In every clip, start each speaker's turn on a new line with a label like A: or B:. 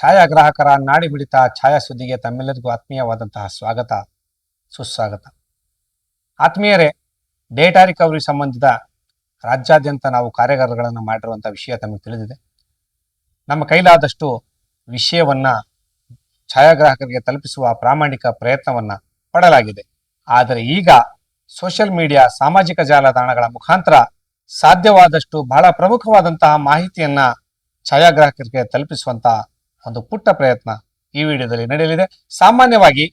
A: ಛಾಯಾಗ್ರಾಹಕರ ನಾಡಿ ಬಿಡಿತ ಛಾಯಾ ಸುದ್ದಿಗೆ ತಮ್ಮೆಲ್ಲರಿಗೂ ಆತ್ಮೀಯವಾದಂತಹ ಸ್ವಾಗತ, ಸುಸ್ವಾಗತ. ಆತ್ಮೀಯರೇ, ಡೇಟಾ ರಿಕವರಿ ಸಂಬಂಧಿತ ರಾಜ್ಯಾದ್ಯಂತ ನಾವು ಕಾರ್ಯಾಗಾರಗಳನ್ನು ಮಾಡಿರುವಂತಹ ವಿಷಯ ತಮಗೆ ತಿಳಿದಿದೆ. ನಮ್ಮ ಕೈಲಾದಷ್ಟು ವಿಷಯವನ್ನ ಛಾಯಾಗ್ರಾಹಕರಿಗೆ ತಲುಪಿಸುವ ಪ್ರಾಮಾಣಿಕ ಪ್ರಯತ್ನವನ್ನ ಪಡಲಾಗಿದೆ. ಆದರೆ ಈಗ ಸೋಷಿಯಲ್ ಮೀಡಿಯಾ ಸಾಮಾಜಿಕ ಜಾಲತಾಣಗಳ ಮುಖಾಂತರ ಸಾಧ್ಯವಾದಷ್ಟು ಬಹಳ ಪ್ರಮುಖವಾದಂತಹ ಮಾಹಿತಿಯನ್ನ ಛಾಯಾಗ್ರಾಹಕರಿಗೆ ತಲುಪಿಸುವಂತಹ ಒಂದು ಪುಟ್ಟ ಪ್ರಯತ್ನ ಈ ವಿಡಿಯೋದಲ್ಲಿ ನಡೆಯಲಿದೆ. ಸಾಮಾನ್ಯವಾಗಿ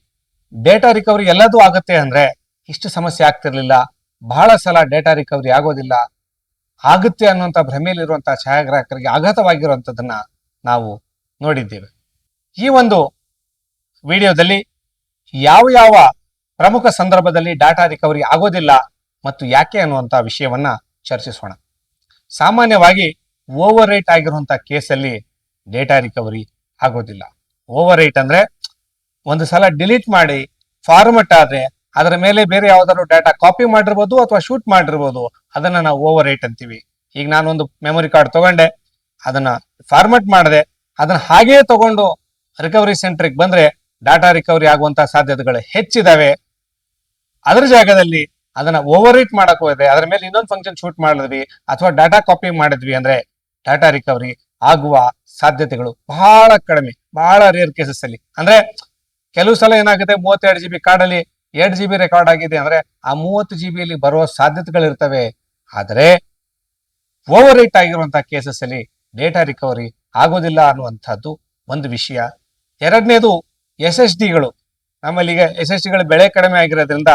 A: ಡೇಟಾ ರಿಕವರಿ ಎಲ್ಲದೂ ಆಗುತ್ತೆ ಅಂದ್ರೆ ಇಷ್ಟು ಸಮಸ್ಯೆ ಆಗ್ತಿರ್ಲಿಲ್ಲ. ಬಹಳ ಸಲ ಡೇಟಾ ರಿಕವರಿ ಆಗೋದಿಲ್ಲ. ಆಗುತ್ತೆ ಅನ್ನುವಂಥ ಭ್ರಮೆಯಲ್ಲಿರುವಂತಹ ಛಾಯಾಗ್ರಾಹಕರಿಗೆ ಆಘಾತವಾಗಿರುವಂಥದ್ದನ್ನ ನಾವು ನೋಡಿದ್ದೇವೆ. ಈ ಒಂದು ವಿಡಿಯೋದಲ್ಲಿ ಯಾವ ಯಾವ ಪ್ರಮುಖ ಸಂದರ್ಭದಲ್ಲಿ ಡಾಟಾ ರಿಕವರಿ ಆಗೋದಿಲ್ಲ ಮತ್ತು ಯಾಕೆ ಅನ್ನುವಂಥ ವಿಷಯವನ್ನ ಚರ್ಚಿಸೋಣ. ಸಾಮಾನ್ಯವಾಗಿ ಓವರ್ ರೇಟ್ ಆಗಿರುವಂತಹ ಕೇಸಲ್ಲಿ ಡೇಟಾ ರಿಕವರಿ ಆಗೋದಿಲ್ಲ. ಓವರ್ ರೈಟ್ ಅಂದ್ರೆ ಒಂದು ಸಲ ಡಿಲೀಟ್ ಮಾಡಿ ಫಾರ್ಮೆಟ್ ಆದ್ರೆ ಅದರ ಮೇಲೆ ಬೇರೆ ಯಾವ್ದಾದ್ರು ಡಾಟಾ ಕಾಪಿ ಮಾಡಿರ್ಬೋದು ಅಥವಾ ಶೂಟ್ ಮಾಡಿರ್ಬೋದು, ಅದನ್ನ ನಾವು ಓವರ್ ರೈಟ್ ಅಂತೀವಿ. ಈಗ ನಾನೊಂದು ಮೆಮೊರಿ ಕಾರ್ಡ್ ತಗೊಂಡೆ, ಅದನ್ನ ಫಾರ್ಮೆಟ್ ಮಾಡಿದೆ, ಅದನ್ನ ಹಾಗೇ ತಗೊಂಡು ರಿಕವರಿ ಸೆಂಟರ್ಗೆ ಬಂದ್ರೆ ಡಾಟಾ ರಿಕವರಿ ಆಗುವಂತಹ ಸಾಧ್ಯತೆಗಳು ಹೆಚ್ಚಿದಾವೆ. ಅದರ ಜಾಗದಲ್ಲಿ ಅದನ್ನ ಓವರ್ ರೈಟ್ ಮಾಡಕ್ ಹೋದ್ರೆ ಅದರ ಮೇಲೆ ಇನ್ನೊಂದು ಫಂಕ್ಷನ್ ಶೂಟ್ ಮಾಡಿದ್ವಿ, ಅಥವಾ ಡಾಟಾ ಕಾಪಿ ಮಾಡಿದ್ವಿ ಅಂದ್ರೆ ಡಾಟಾ ರಿಕವರಿ ಆಗುವ ಸಾಧ್ಯತೆಗಳು ಬಹಳ ಕಡಿಮೆ, ಬಹಳ ರೇರ್ ಕೇಸಸ್ ಅಲ್ಲಿ. ಅಂದ್ರೆ ಕೆಲವು ಸಲ ಏನಾಗುತ್ತೆ, ಮೂವತ್ತೆರಡು ಜಿ ಬಿ ಕಾರ್ಡಲ್ಲಿ ಎರಡು ಜಿ ಬಿ ರೆಕಾರ್ಡ್ ಆಗಿದೆ ಅಂದ್ರೆ ಆ ಮೂವತ್ತು ಜಿ ಬಿಯಲ್ಲಿ ಬರುವ ಸಾಧ್ಯತೆಗಳಿರ್ತವೆ ಆದರೆ ಓವರ್ ರೈಟ್ ಆಗಿರುವಂತಹ ಕೇಸಸ್ ಅಲ್ಲಿ ಡೇಟಾ ರಿಕವರಿ ಆಗೋದಿಲ್ಲ ಅನ್ನುವಂಥದ್ದು ಒಂದು ವಿಷಯ. ಎರಡನೇದು ಎಸ್ ಎಸ್ ಡಿಗಳು ನಮ್ಮಲ್ಲಿಗೆ ಎಸ್ ಎಸ್ ಡಿಗಳ ಬೆಳೆ ಕಡಿಮೆ ಆಗಿರೋದ್ರಿಂದ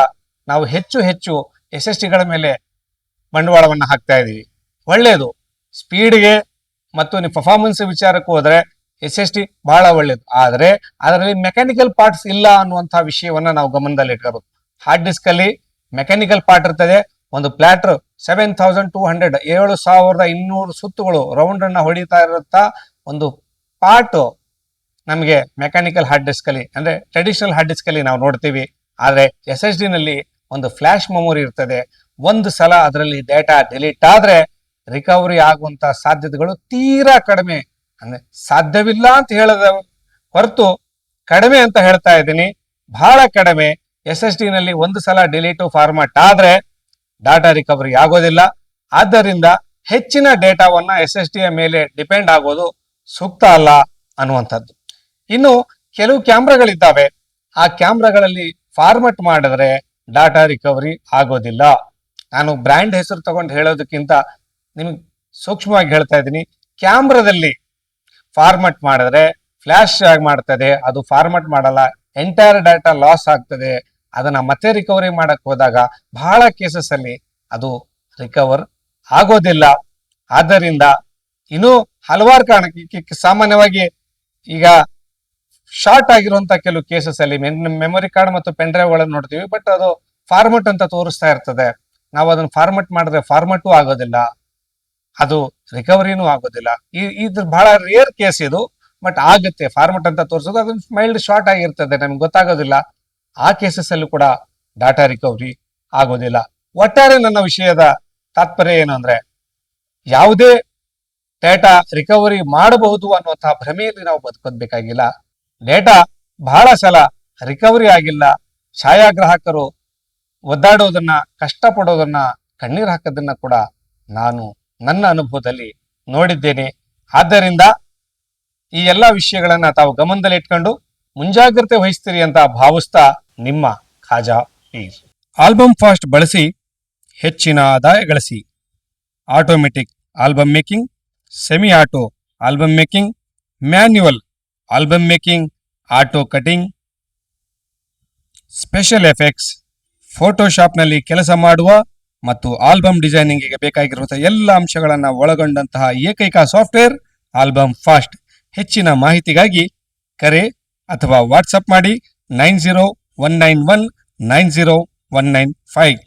A: ನಾವು ಹೆಚ್ಚು ಹೆಚ್ಚು ಎಸ್ ಎಸ್ ಡಿಗಳ ಮೇಲೆ ಬಂಡವಾಳವನ್ನು ಹಾಕ್ತಾ ಇದ್ದೀವಿ ಒಳ್ಳೆಯದು ಸ್ಪೀಡ್ಗೆ ಮತ್ತು ನಿಮ್ಮ ಪರ್ಫಾರ್ಮೆನ್ಸ್ ವಿಚಾರಕ್ಕೆ ಹೋದ್ರೆ ಎಸ್ ಎಸ್ ಟಿ ಬಹಳ ಒಳ್ಳೇದು. ಆದರೆ ಅದರಲ್ಲಿ ಮೆಕ್ಯಾನಿಕಲ್ ಪಾರ್ಟ್ಸ್ ಇಲ್ಲ ಅನ್ನುವಂತಹ ವಿಷಯವನ್ನ ನಾವು ಗಮನದಲ್ಲಿ ಇಟ್ಕೋಬೇಕು. ಹಾರ್ಡ್ ಡಿಸ್ಕ್ ಅಲ್ಲಿ ಮೆಕ್ಯಾನಿಕಲ್ ಪಾರ್ಟ್ ಇರ್ತದೆ. ಒಂದು platter seven thousand two hundred ಏಳು ಸಾವಿರದ ಇನ್ನೂರು ಸುತ್ತುಗಳು ರೌಂಡ್ ಅನ್ನ ಹೊಡಿತಾ ಇರುತ್ತಾ ಒಂದು ಪಾರ್ಟ್ ನಮಗೆ ಮೆಕ್ಯಾನಿಕಲ್ ಹಾರ್ಡ್ ಡಿಸ್ಕ್ ಅಲ್ಲಿ, ಅಂದ್ರೆ ಟ್ರೆಡಿಷನಲ್ ಹಾರ್ಡ್ ಡಿಸ್ಕ್ ಅಲ್ಲಿ ನಾವು ನೋಡ್ತೀವಿ. ಆದ್ರೆ ಎಸ್ ಎಸ್ ಡಿ ನಲ್ಲಿ ಒಂದು ಫ್ಲಾಶ್ ಮೆಮೊರಿ ಇರ್ತದೆ. ಒಂದು ಸಲ ಅದರಲ್ಲಿ ಡೇಟಾ ಡಿಲೀಟ್ ಆದ್ರೆ ರಿಕವರಿ ಆಗುವಂತ ಸಾಧ್ಯತೆಗಳು ತೀರಾ ಕಡಿಮೆ. ಅಂದ್ರೆ ಸಾಧ್ಯವಿಲ್ಲ ಅಂತ ಹೇಳದ ಹೊರತು ಕಡಿಮೆ ಅಂತ ಹೇಳ್ತಾ ಇದ್ದೀನಿ. ಬಹಳ ಕಡಿಮೆ. ಎಸ್ ಎಸ್ ಡಿ ನಲ್ಲಿ ಒಂದು ಸಲ ಡಿಲೀಟು ಫಾರ್ಮ್ಯಾಟ್ ಆದ್ರೆ ಡಾಟಾ ರಿಕವರಿ ಆಗೋದಿಲ್ಲ. ಆದ್ದರಿಂದ ಹೆಚ್ಚಿನ ಡೇಟಾವನ್ನ ಎಸ್ ಎಸ್ ಡಿಯ ಮೇಲೆ ಡಿಪೆಂಡ್ ಆಗೋದು ಸೂಕ್ತ ಅಲ್ಲ ಅನ್ನುವಂಥದ್ದು. ಇನ್ನು ಕೆಲವು ಕ್ಯಾಮ್ರಾಗಳಿದ್ದಾವೆ. ಆ ಕ್ಯಾಮ್ರಾಗಳಲ್ಲಿ ಫಾರ್ಮಟ್ ಮಾಡಿದ್ರೆ ಡಾಟಾ ರಿಕವರಿ ಆಗೋದಿಲ್ಲ. ನಾನು ಬ್ರ್ಯಾಂಡ್ ಹೆಸರು ತಗೊಂಡು ಹೇಳೋದಕ್ಕಿಂತ ನಿಮ್ಗೆ ಸೂಕ್ಷ್ಮವಾಗಿ ಹೇಳ್ತಾ ಇದ್ದೀನಿ. ಕ್ಯಾಮ್ರಾದಲ್ಲಿ ಫಾರ್ಮಟ್ ಮಾಡಿದ್ರೆ ಫ್ಲಾಶ್ ಆಗಿ ಮಾಡ್ತದೆ. ಅದು ಫಾರ್ಮಟ್ ಮಾಡಲ್ಲ. ಎಂಟೈರ್ ಡಾಟಾ ಲಾಸ್ ಆಗ್ತದೆ. ಅದನ್ನ ಮತ್ತೆ ರಿಕವರಿ ಮಾಡಕ್ ಹೋದಾಗ ಬಹಳ ಕೇಸಸ್ ಅಲ್ಲಿ ಅದು ರಿಕವರ್ ಆಗೋದಿಲ್ಲ. ಆದ್ದರಿಂದ ಇನ್ನು ಹಲವಾರು ಕಾರಣಕ್ಕೆ ಸಾಮಾನ್ಯವಾಗಿ ಈಗ ಶಾರ್ಟ್ ಆಗಿರುವಂತ ಕೆಲವು ಕೇಸಸ್ ಅಲ್ಲಿ ಮೆಮೊರಿ ಕಾರ್ಡ್ ಮತ್ತು ಪೆನ್ ಡ್ರೈವ್ಗಳನ್ನು ನೋಡ್ತೀವಿ. ಬಟ್ ಅದು ಫಾರ್ಮಟ್ ಅಂತ ತೋರಿಸ್ತಾ ಇರ್ತದೆ. ನಾವು ಅದನ್ನ ಫಾರ್ಮಟ್ ಮಾಡಿದ್ರೆ ಫಾರ್ಮಟು ಆಗೋದಿಲ್ಲ. ಅದು ರಿಕವರಿನೂ ಆಗೋದಿಲ್ಲ. ಈ ಇದು ಬಹಳ ರೇರ್ ಕೇಸ್ ಇದು ಬಟ್ ಆಗುತ್ತೆ. ಫಾರ್ಮಟ್ ಅಂತ ತೋರಿಸೋದು, ಅದು ಮೈಲ್ಡ್ ಶಾರ್ಟ್ ಆಗಿರ್ತದೆ, ನಮ್ಗೆ ಗೊತ್ತಾಗೋದಿಲ್ಲ. ಆ ಕೇಸಸ್ ಅಲ್ಲೂ ಕೂಡ ಡಾಟಾ ರಿಕವರಿ ಆಗೋದಿಲ್ಲ. ಒಟ್ಟಾರೆ ನನ್ನ ವಿಷಯದ ತಾತ್ಪರ್ಯ ಏನು ಅಂದ್ರೆ, ಯಾವುದೇ ಡೇಟಾ ರಿಕವರಿ ಮಾಡಬಹುದು ಅನ್ನುವಂತಹ ಭ್ರಮೆಯಲ್ಲಿ ನಾವು ಬದುಕೋದ್ಬೇಕಾಗಿಲ್ಲ ಡೇಟಾ ಬಹಳ ಸಲ ರಿಕವರಿ ಆಗಿಲ್ಲ. ಛಾಯಾಗ್ರಾಹಕರು ಒದ್ದಾಡೋದನ್ನ, ಕಷ್ಟಪಡೋದನ್ನ, ಕಣ್ಣೀರು ಹಾಕೋದನ್ನ ಕೂಡ ನಾನು ನನ್ನ ಅನುಭವದಲ್ಲಿ ನೋಡಿದ್ದೇನೆ. ಆದ್ದರಿಂದ ಈ ಎಲ್ಲ ವಿಷಯಗಳನ್ನ ತಾವು ಗಮನದಲ್ಲಿ ಇಟ್ಕೊಂಡು ಮುಂಜಾಗ್ರತೆ ವಹಿಸ್ತೀರಿ ಅಂತ ಭಾವಿಸ್ತಾ ನಿಮ್ಮ ಖಾಜಾ ಪೀರ್. ಆಲ್ಬಮ್ ಫಾಸ್ಟ್ ಬಳಸಿ, ಹೆಚ್ಚಿನ ಆದಾಯ ಗಳಿಸಿ. Automatic album making, semi auto album making, manual album making, auto cutting, special effects, ಫೋಟೋಶಾಪ್ನಲ್ಲಿ ಕೆಲಸ ಮಾಡುವ ಮತ್ತು ಆಲ್ಬಮ್ ಡಿಸೈನಿಂಗ್ಗೆ ಬೇಕಾಗಿರುವಂತಹ ಎಲ್ಲ ಅಂಶಗಳನ್ನು ಒಳಗೊಂಡಂತಹ ಏಕೈಕ ಸಾಫ್ಟ್ವೇರ್, ಆಲ್ಬಮ್ ಫಾಸ್ಟ್. ಹೆಚ್ಚಿನ ಮಾಹಿತಿಗಾಗಿ ಕರೆ ಅಥವಾ ವಾಟ್ಸಪ್ ಮಾಡಿ nine zero one nine one nine zero one nine five.